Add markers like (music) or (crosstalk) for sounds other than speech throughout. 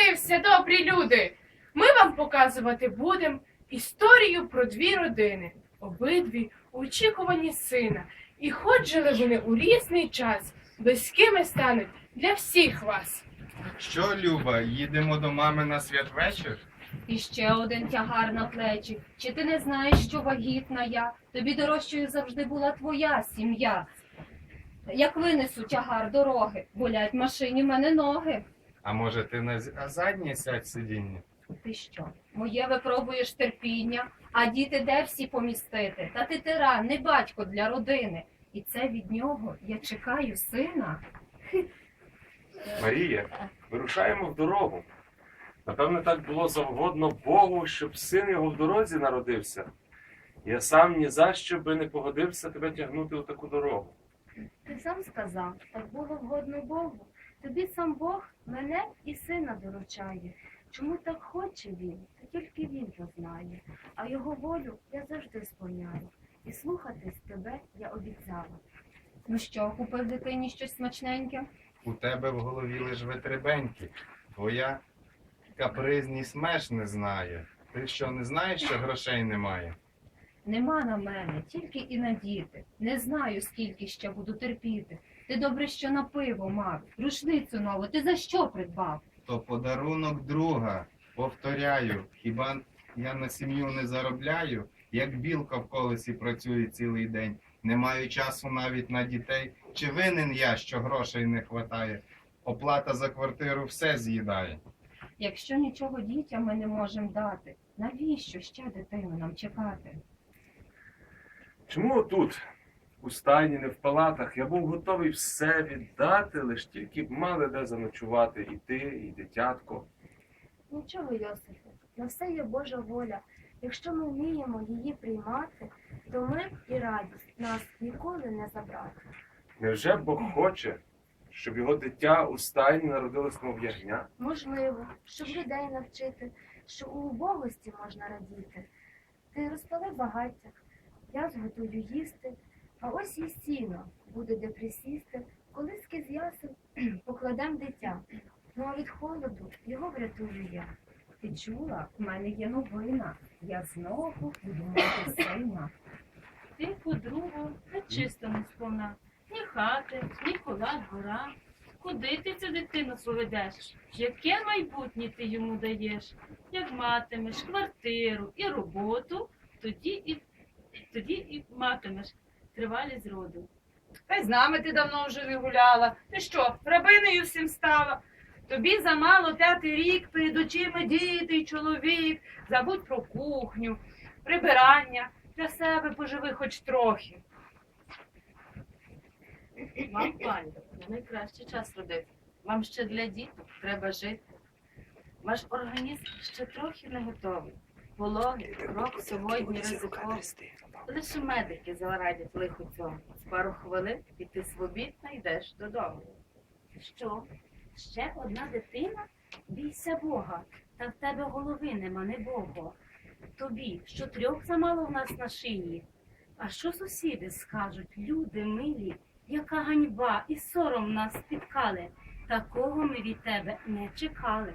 народився, добрі люди. Ми вам показувати будемо історію про дві родини, обидві у очікуванні сина. І хоч жили вони у різний час, близькими стануть для всіх вас. Що, Люба, їдемо до мами на святвечір? І ще один тягар на плечі. Чи ти не знаєш, що вагітна я? Тобі дорожчою завжди була твоя сім'я. Як винесу тягар дороги, болять машині мене ноги. А може ти на з- а заднє сядь сидіння? Ти що? Моє випробуєш терпіння, а діти де всі помістити? Та ти тиран, не батько для родини. І це від нього я чекаю сина. Марія, вирушаємо в дорогу. Напевно, так було завгодно Богу, щоб син його в дорозі народився. Я сам ні за що би не погодився тебе тягнути у таку дорогу. Ти сам сказав, так було вгодно Богу. Тобі сам Бог мене і сина доручає. Чому так хоче він, то тільки він то знає. А його волю я завжди сповняю. І слухатись тебе я обіцяла. Ну що, купив дитині щось смачненьке? У тебе в голові лиш витребеньки. Твоя капризність меж не знає. Ти що, не знаєш, що грошей немає? Нема на мене, тільки і на діти. Не знаю, скільки ще буду терпіти. Ти добре, що на пиво мав. Рушницю нову, ти за що придбав? То подарунок друга. Повторяю, хіба я на сім'ю не заробляю, як білка в колесі працює цілий день. Не маю часу навіть на дітей. Чи винен я, що грошей не хватає? Оплата за квартиру все з'їдає. Якщо нічого дітям ми не можемо дати, навіщо ще дитину нам чекати? Чому тут, у стайні, не в палатах, я був готовий все віддати, лиш тільки б мали де заночувати і ти, і дитятко. Нічого, Йосифе, на все є Божа воля. Якщо ми вміємо її приймати, то мир і радість нас ніколи не забрати. Невже Бог хоче, щоб його дитя у стайні народилось мов ягня? Можливо, щоб людей навчити, що у убогості можна радіти. Ти розпали багаття, я зготую їсти, а ось і сіно буде де присісти, колиски з ясен (clears throat) покладем дитя. Ну а від холоду його врятую я. Ти чула, в мене є новина. Я знову буду мати сина. Ти, подругу, не чисто не сповна. Ні хати, ні кола двора. Куди ти цю дитину поведеш? Яке майбутнє ти йому даєш? Як матимеш квартиру і роботу, тоді і, тоді і матимеш тривалість роду. Та й з нами ти давно вже не гуляла. Ти що, рабинею всім стала? Тобі замало п'ятий рік перед очима діти й чоловік. Забудь про кухню, прибирання. Для себе поживи хоч трохи. Вам, пані, найкращий час родити. Вам ще для діток треба жити. Ваш організм ще трохи не готовий. Пологи, крок сьогодні ризиковий. Лише медики зарадять лиху цьому. З пару хвилин і ти свобідно йдеш додому. Що? Ще одна дитина? Бійся Бога, та в тебе голови нема, не Бого. Тобі, що трьох замало в нас на шиї. А що сусіди скажуть, люди милі, яка ганьба і сором нас спіткали. Такого ми від тебе не чекали.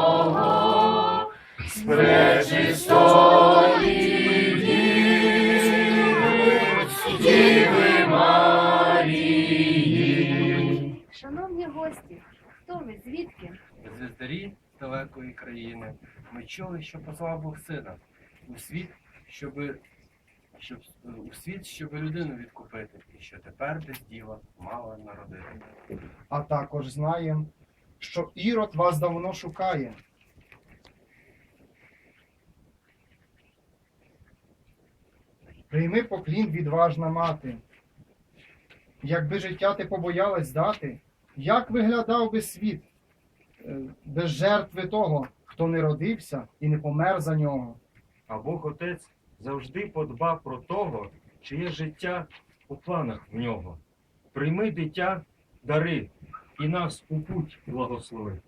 пречистої Діви Марії. Шановні гості, хто ви, звідки? Звіздарі далекої країни. Ми чули, що послав Бог сина у світ, щоб, щоб у світ, щоб людину відкупити, і що тепер без діла мала народити. а також знаєм, що Ірод вас давно шукає. Прийми поклін, відважна мати. Якби життя ти побоялась дати, як виглядав би світ е, без жертви того, хто не родився і не помер за нього. А Бог Отець завжди подбав про того, чиє життя у планах в нього. Прийми дитя, дари, і нас у путь благослови.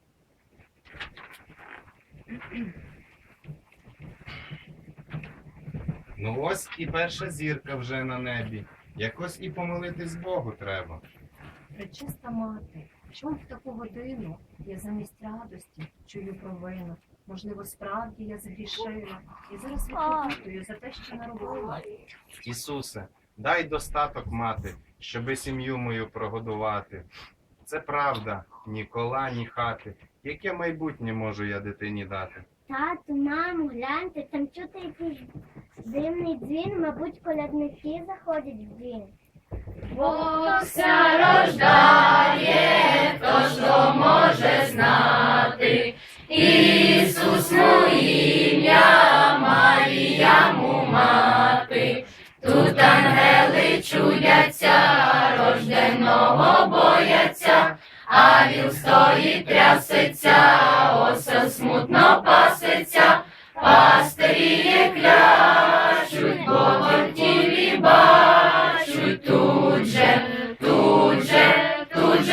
Ну ось і перша зірка вже на небі. Якось і помолитись Богу треба. Пречиста мати, чому в таку годину я замість радості чую провину? Можливо, справді я згрішила і зараз відповідаю за те, що наробила. Ісусе, дай достаток мати, щоби сім'ю мою прогодувати. Це правда, ні кола, ні хати. Яке майбутнє можу я дитині дати? Тату, мамо, гляньте, там чути якийсь дивний дзвін, мабуть, колядники заходять в дім. Богся рождає, то може знати. Ісус му ім'я, Марія му мати. Тут ангели чудяться, рожденого бояться, а віл стоїть трясеться, осел смутно пасеться, пастирі клячуть,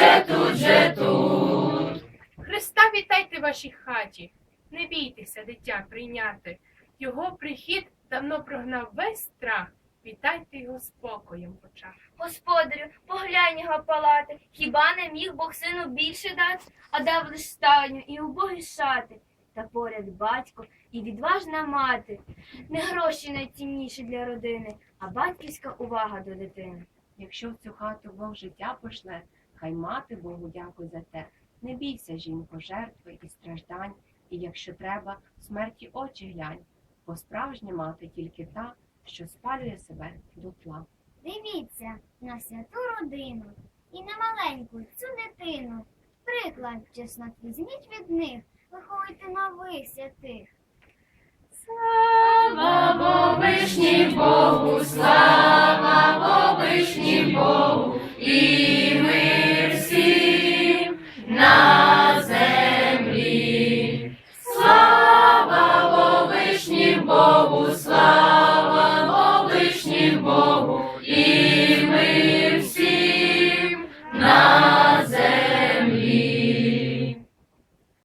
же, тут же, тут. Христа вітайте в вашій хаті. Не бійтеся, дитя, прийняти. Його прихід давно прогнав весь страх. Вітайте його спокоєм в очах. Господарю, поглянь його палати, хіба не міг Бог сину більше дати, а дав лиш стайню і убогі шати. Та поряд батько і відважна мати. Не гроші найцінніші для родини, а батьківська увага до дитини. Якщо в цю хату Бог життя пошле, хай мати Богу дякуй за те. Не бійся, жінко, жертви і страждань, і якщо треба, смерті очі глянь, бо справжня мати тільки та, що спалює себе дотла. Дивіться на святу родину і на маленьку цю дитину. Приклад, чеснот візьміть від них, виховуйте нових святих. Слава вишні Богу, слава вишні Богу, і мир